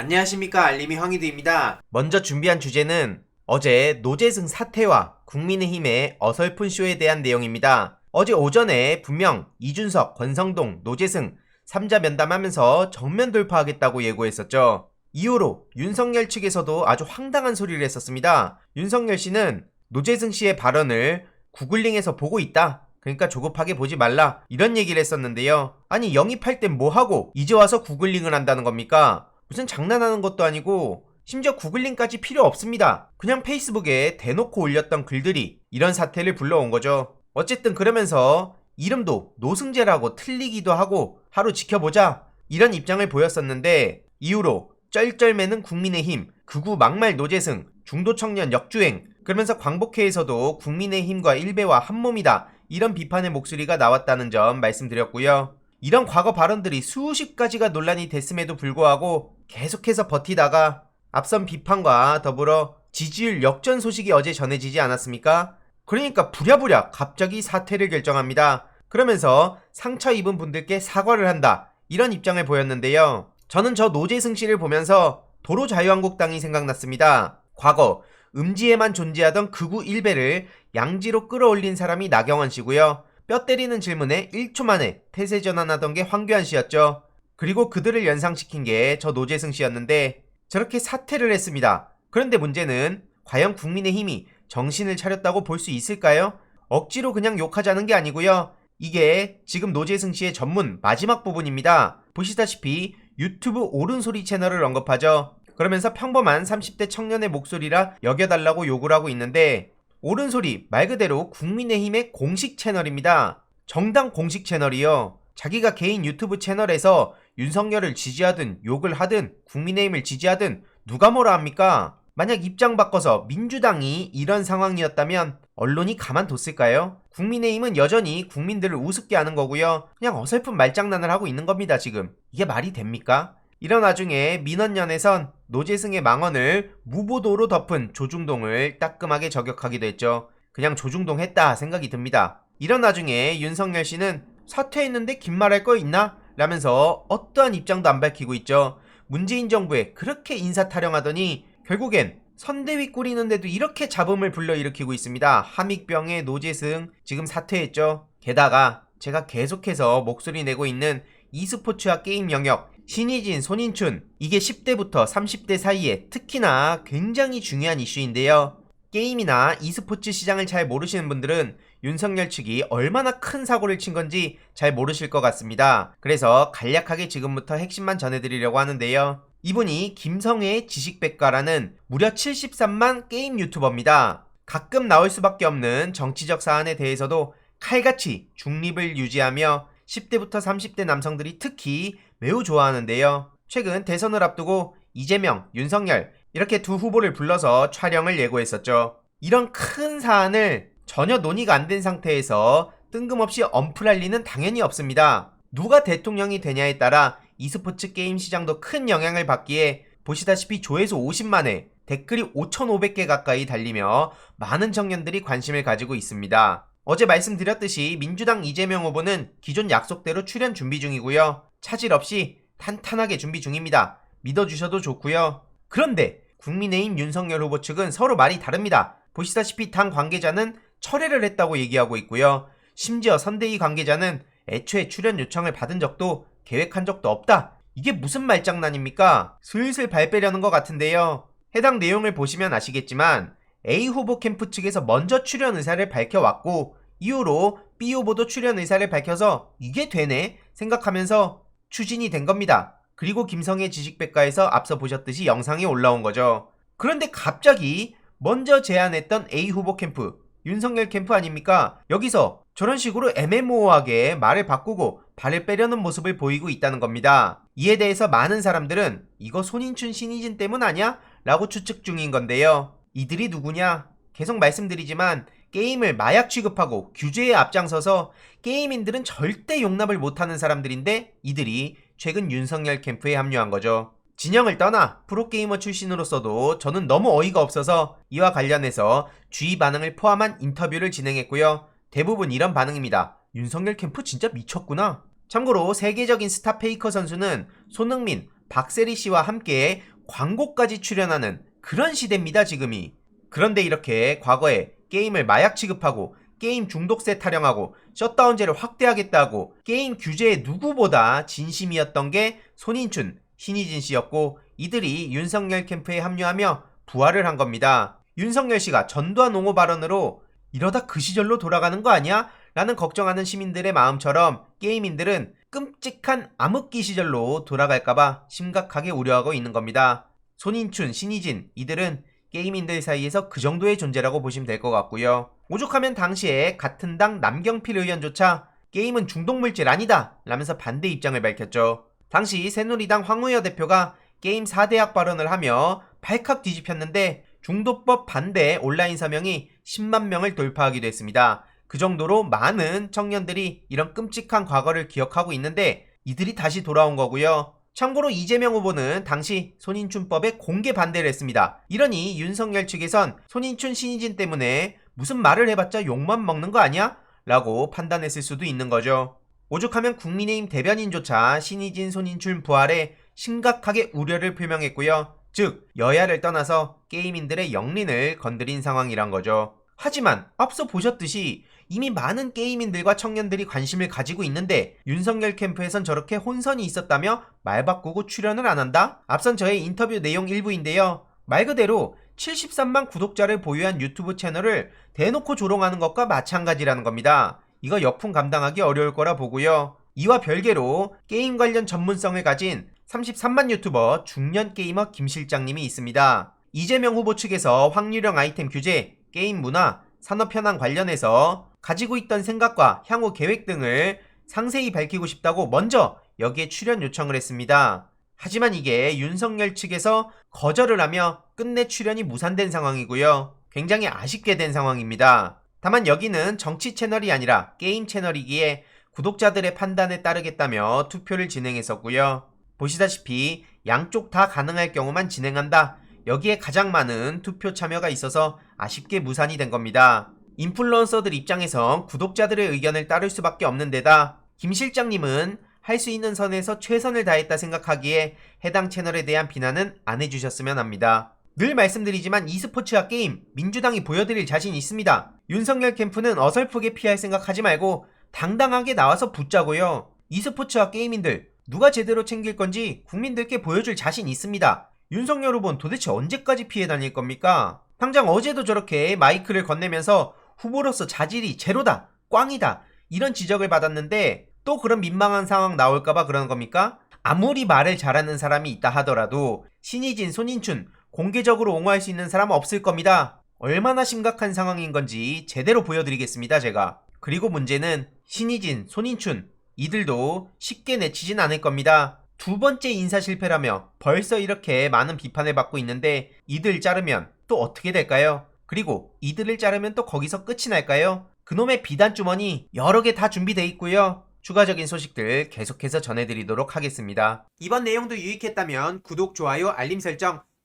안녕하십니까 알림이 황희두입니다. 먼저 준비한 주제는 어제 노재승 사태와 국민의힘의 어설픈 쇼에 대한 내용입니다. 어제 오전에 분명 이준석, 권성동, 노재승 3자 면담하면서 정면 돌파하겠다고 예고했었죠. 이후로 윤석열 측에서도 아주 황당한 소리를 했었습니다. 윤석열 씨는 노재승 씨의 발언을 구글링해서 보고 있다. 그러니까 조급하게 보지 말라. 이런 얘기를 했었는데요. 아니 영입할 땐 뭐하고 이제 와서 구글링을 한다는 겁니까? 무슨 장난하는 것도 아니고 심지어 구글링까지 필요 없습니다. 그냥 페이스북에 대놓고 올렸던 글들이 이런 사태를 불러온 거죠. 어쨌든 그러면서 이름도 노승재라고 틀리기도 하고 하루 지켜보자 이런 입장을 보였었는데 이후로 쩔쩔매는 국민의힘 극우 막말 노재승 중도 청년 역주행 그러면서 광복회에서도 국민의힘과 일베와 한몸이다 이런 비판의 목소리가 나왔다는 점 말씀드렸고요. 이런 과거 발언들이 수십 가지가 논란이 됐음에도 불구하고 계속해서 버티다가 앞선 비판과 더불어 지지율 역전 소식이 어제 전해지지 않았습니까? 그러니까 부랴부랴 갑자기 사퇴를 결정합니다. 그러면서 상처 입은 분들께 사과를 한다. 이런 입장을 보였는데요. 저는 저 노재승 씨를 보면서 도로 자유한국당이 생각났습니다. 과거 음지에만 존재하던 극우 일배를 양지로 끌어올린 사람이 나경원 씨고요. 뼈 때리는 질문에 1초 만에 태세 전환하던 게 황교안 씨였죠. 그리고 그들을 연상시킨 게 저 노재승 씨였는데 저렇게 사퇴를 했습니다. 그런데 문제는 과연 국민의 힘이 정신을 차렸다고 볼 수 있을까요? 억지로 그냥 욕하자는 게 아니고요. 이게 지금 노재승 씨의 전문 마지막 부분입니다. 보시다시피 유튜브 옳은소리 채널을 언급하죠. 그러면서 평범한 30대 청년의 목소리라 여겨달라고 요구를 하고 있는데 옳은소리 말 그대로 국민의힘의 공식 채널입니다. 정당 공식 채널이요. 자기가 개인 유튜브 채널에서 윤석열을 지지하든 욕을 하든 국민의힘을 지지하든 누가 뭐라 합니까? 만약 입장 바꿔서 민주당이 이런 상황이었다면 언론이 가만뒀을까요? 국민의힘은 여전히 국민들을 우습게 하는 거고요. 그냥 어설픈 말장난을 하고 있는 겁니다, 지금. 이게 말이 됩니까? 이런 와중에 민원연에선 노재승의 망언을 무보도로 덮은 조중동을 따끔하게 저격하기도 했죠. 그냥 조중동 했다 생각이 듭니다. 이런 와중에 윤석열 씨는 사퇴했는데 긴 말할 거 있나? 라면서 어떠한 입장도 안 밝히고 있죠. 문재인 정부에 그렇게 인사 타령하더니 결국엔 선대위 꾸리는데도 이렇게 잡음을 불러일으키고 있습니다. 함익병의 노재승 지금 사퇴했죠. 게다가 제가 계속해서 목소리 내고 있는 e스포츠와 게임 영역 신의진, 손인춘 이게 10대부터 30대 사이에 특히나 굉장히 중요한 이슈인데요. 게임이나 e스포츠 시장을 잘 모르시는 분들은 윤석열 측이 얼마나 큰 사고를 친 건지 잘 모르실 것 같습니다. 그래서 간략하게 지금부터 핵심만 전해드리려고 하는데요. 이분이 김성애의 지식백과라는 무려 73만 게임 유튜버입니다. 가끔 나올 수밖에 없는 정치적 사안에 대해서도 칼같이 중립을 유지하며 10대부터 30대 남성들이 특히 매우 좋아하는데요. 최근 대선을 앞두고 이재명, 윤석열 이렇게 두 후보를 불러서 촬영을 예고했었죠. 이런 큰 사안을 전혀 논의가 안 된 상태에서 뜬금없이 언플할 리는 당연히 없습니다. 누가 대통령이 되냐에 따라 e스포츠 게임 시장도 큰 영향을 받기에 보시다시피 조회수 50만회, 댓글이 5,500개 가까이 달리며 많은 청년들이 관심을 가지고 있습니다. 어제 말씀드렸듯이 민주당 이재명 후보는 기존 약속대로 출연 준비 중이고요. 차질 없이 탄탄하게 준비 중입니다. 믿어주셔도 좋고요. 그런데 국민의힘 윤석열 후보 측은 서로 말이 다릅니다. 보시다시피 당 관계자는 철회를 했다고 얘기하고 있고요. 심지어 선대위 관계자는 애초에 출연 요청을 받은 적도 계획한 적도 없다. 이게 무슨 말장난입니까? 슬슬 발 빼려는 것 같은데요. 해당 내용을 보시면 아시겠지만 A 후보 캠프 측에서 먼저 출연 의사를 밝혀왔고 이후로 B 후보도 출연 의사를 밝혀서 이게 되네 생각하면서 추진이 된 겁니다. 그리고 김성애 지식백과에서 앞서 보셨듯이 영상이 올라온 거죠. 그런데 갑자기 먼저 제안했던 A 후보 캠프, 윤석열 캠프 아닙니까? 여기서 저런 식으로 애매모호하게 말을 바꾸고 발을 빼려는 모습을 보이고 있다는 겁니다. 이에 대해서 많은 사람들은 이거 손인춘 신이진 때문 아니야? 라고 추측 중인 건데요. 이들이 누구냐? 계속 말씀드리지만 게임을 마약 취급하고 규제에 앞장서서 게이민들은 절대 용납을 못하는 사람들인데 이들이 최근 윤석열 캠프에 합류한 거죠. 진영을 떠나 프로게이머 출신으로서도 저는 너무 어이가 없어서 이와 관련해서 주의 반응을 포함한 인터뷰를 진행했고요. 대부분 이런 반응입니다. 윤석열 캠프 진짜 미쳤구나. 참고로 세계적인 스타 페이커 선수는 손흥민, 박세리 씨와 함께 광고까지 출연하는 그런 시대입니다, 지금이. 그런데 이렇게 과거에 게임을 마약 취급하고 게임 중독세 타령하고 셧다운제를 확대하겠다고 게임 규제에 누구보다 진심이었던 게 손인춘, 신희진 씨였고 이들이 윤석열 캠프에 합류하며 부활을 한 겁니다. 윤석열 씨가 전두환 옹호 발언으로 이러다 그 시절로 돌아가는 거 아니야? 라는 걱정하는 시민들의 마음처럼 게이민들은 끔찍한 암흑기 시절로 돌아갈까봐 심각하게 우려하고 있는 겁니다. 손인춘, 신희진 이들은 게이민들 사이에서 그 정도의 존재라고 보시면 될 것 같고요. 오죽하면 당시에 같은 당 남경필 의원조차 게임은 중독물질 아니다 라면서 반대 입장을 밝혔죠. 당시 새누리당 황우여 대표가 게임 4대학 발언을 하며 발칵 뒤집혔는데 중도법 반대 온라인 서명이 10만 명을 돌파하기도 했습니다. 그 정도로 많은 청년들이 이런 끔찍한 과거를 기억하고 있는데 이들이 다시 돌아온 거고요. 참고로 이재명 후보는 당시 손인춘법에 공개 반대를 했습니다. 이러니 윤석열 측에선 손인춘 신희진 때문에 무슨 말을 해봤자 욕만 먹는 거 아니야? 라고 판단했을 수도 있는 거죠. 오죽하면 국민의힘 대변인조차 신희진 손인춘 부활에 심각하게 우려를 표명했고요. 즉 여야를 떠나서 게이민들의 영린을 건드린 상황이란 거죠. 하지만 앞서 보셨듯이 이미 많은 게이민들과 청년들이 관심을 가지고 있는데 윤석열 캠프에선 저렇게 혼선이 있었다며 말 바꾸고 출연을 안 한다? 앞선 저의 인터뷰 내용 일부인데요. 말 그대로 73만 구독자를 보유한 유튜브 채널을 대놓고 조롱하는 것과 마찬가지라는 겁니다. 이거 역풍 감당하기 어려울 거라 보고요. 이와 별개로 게임 관련 전문성을 가진 33만 유튜버 중년 게이머 김 실장님이 있습니다. 이재명 후보 측에서 확률형 아이템 규제, 게임 문화, 산업 현황 관련해서 가지고 있던 생각과 향후 계획 등을 상세히 밝히고 싶다고 먼저 여기에 출연 요청을 했습니다. 하지만 이게 윤석열 측에서 거절을 하며 끝내 출연이 무산된 상황이고요. 굉장히 아쉽게 된 상황입니다. 다만 여기는 정치 채널이 아니라 게임 채널이기에 구독자들의 판단에 따르겠다며 투표를 진행했었고요. 보시다시피 양쪽 다 가능할 경우만 진행한다. 여기에 가장 많은 투표 참여가 있어서 아쉽게 무산이 된 겁니다. 인플루언서들 입장에선 구독자들의 의견을 따를 수밖에 없는 데다 김 실장님은 할 수 있는 선에서 최선을 다했다 생각하기에 해당 채널에 대한 비난은 안 해주셨으면 합니다. 늘 말씀드리지만 e스포츠와 게임 민주당이 보여드릴 자신 있습니다. 윤석열 캠프는 어설프게 피할 생각하지 말고 당당하게 나와서 붙자고요. e스포츠와 게임인들 누가 제대로 챙길 건지 국민들께 보여줄 자신 있습니다. 윤석열 후보는 도대체 언제까지 피해 다닐 겁니까? 당장 어제도 저렇게 마이크를 건네면서 후보로서 자질이 제로다, 꽝이다 이런 지적을 받았는데 또 그런 민망한 상황 나올까봐 그러는 겁니까? 아무리 말을 잘하는 사람이 있다 하더라도 신희진, 손인춘 공개적으로 옹호할 수 있는 사람은 없을 겁니다. 얼마나 심각한 상황인 건지 제대로 보여드리겠습니다, 제가. 그리고 문제는 신희진, 손인춘 이들도 쉽게 내치진 않을 겁니다. 두 번째 인사 실패라며 벌써 이렇게 많은 비판을 받고 있는데 이들 자르면 또 어떻게 될까요? 그리고 이들을 자르면 또 거기서 끝이 날까요? 그놈의 비단 주머니 여러 개 다 준비돼 있고요. 추가적인 소식들 계속해서 전해드리도록 하겠습니다. 이번 내용도 유익했다면 구독, 좋아요, 알림 설정,